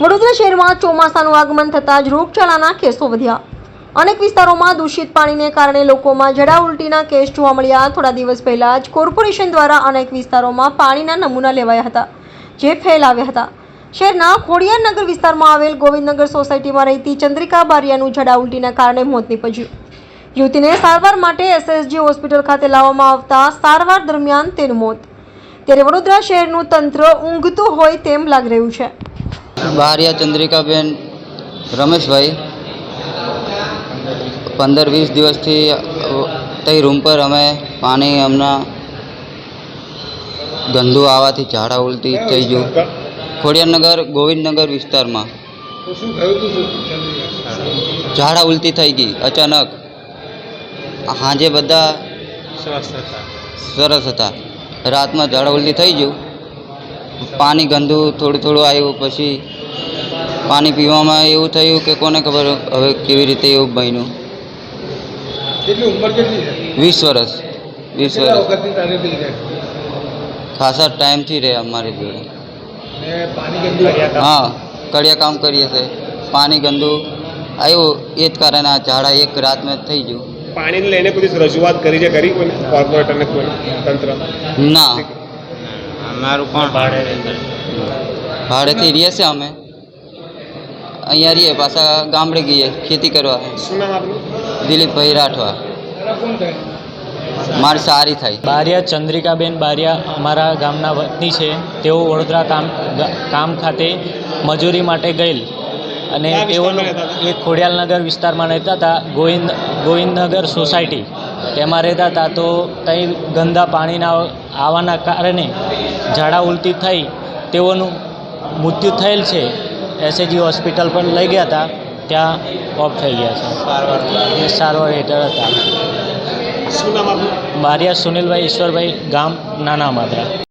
વડોદરા શહેરમાં ચોમાસાનું આગમન થતાં જ રોગચાળાના કેસો વધ્યા. અનેક વિસ્તારોમાં દૂષિત પાણીને કારણે લોકોમાં જડા ઉલટીના કેસ જોવા મળ્યા. થોડા દિવસ પહેલા જ કોર્પોરેશન દ્વારા અનેક વિસ્તારોમાં પાણીના નમૂના લેવાયા હતા, જે ફેલાવ્યા હતા. શહેરના ખોડિયારનગર વિસ્તારમાં આવેલ ગોવિંદનગર સોસાયટીમાં રહેતી ચંદ્રિકા બારિયાનું જડા ઉલટીના કારણે મોત નીપજ્યું. યુવતીને સારવાર માટે એસએસજી હોસ્પિટલ ખાતે લાવવામાં આવતા સારવાર દરમિયાન તેનું મોત. ત્યારે વડોદરા શહેરનું તંત્ર ઊંઘતું હોય તેમ લાગી રહ્યું છે. બહારિયા ચંદ્રિકાબેન રમેશભાઈ પંદર વીસ દિવસથી તે રૂમ પર અમે પાણી હમણાં ગંદુ આવવાથી ઝાડા ઉલટી થઈ ગયું. ખોડિયારનગર ગોવિંદનગર વિસ્તારમાં ઝાડા ઉલટી થઈ ગઈ અચાનક. હાજે બધા સરસ હતા. રાતમાં ઝાડવલ્લી થઈ ગયું. પાણી ગંદુ થોડું થોડું આવ્યું પછી પાણી પીવામાં એવું થયું કે કોને ખબર હવે કેવી રીતે એવું બન્યું. વીસ વર્ષ વીસ વર્ષ. ખાસા ટાઈમથી રહે અમારી જોડે હા કડિયા કામ કરીએ છે. પાણી ગંદુ આવ્યું એ જ કારણે આ ઝાડા એક રાતમાં થઈ ગયું. પાણીને લઈને કોઈ રજૂઆત કરી છે કરી કોઈને? કોર્પોરેટરને કોઈ તંત્ર? ના. અમારું પણ ભાડે ભાડેથી રહીએ છીએ અમે. અહીંયા રહીએ પાછા ગામડે ગઈએ ખેતી કરવા. શું નામ આપનું? દિલીપભાઈ રાઠવા. માર સારી થાય. બારિયા ચંદ્રિકાબેન બારિયા અમારા ગામના વતની છે. તેઓ વડોદરા કામ કામ ખાતે મજૂરી માટે ગયેલ. અને તેઓ તેઓનું એ ખોડિયાલનગર વિસ્તારમાં રહેતા હતા. ગોવિંદ ગોવિંદનગર સોસાયટી. તેમાં રહેતા હતા તો ત્યાં ગંદા પાણીના આવવાના કારણે ઝાડા ઉલટી થઈ તેઓનું મૃત્યુ થયેલ છે. એસએજી હોસ્પિટલ પર લઈ ગયા હતા. ત્યાં ઓફ થઈ ગયા છે. એ સારવાર હેઠળ હતા. બારિયા સુનિલભાઈ ઈશ્વરભાઈ ગામ નાના માદરા.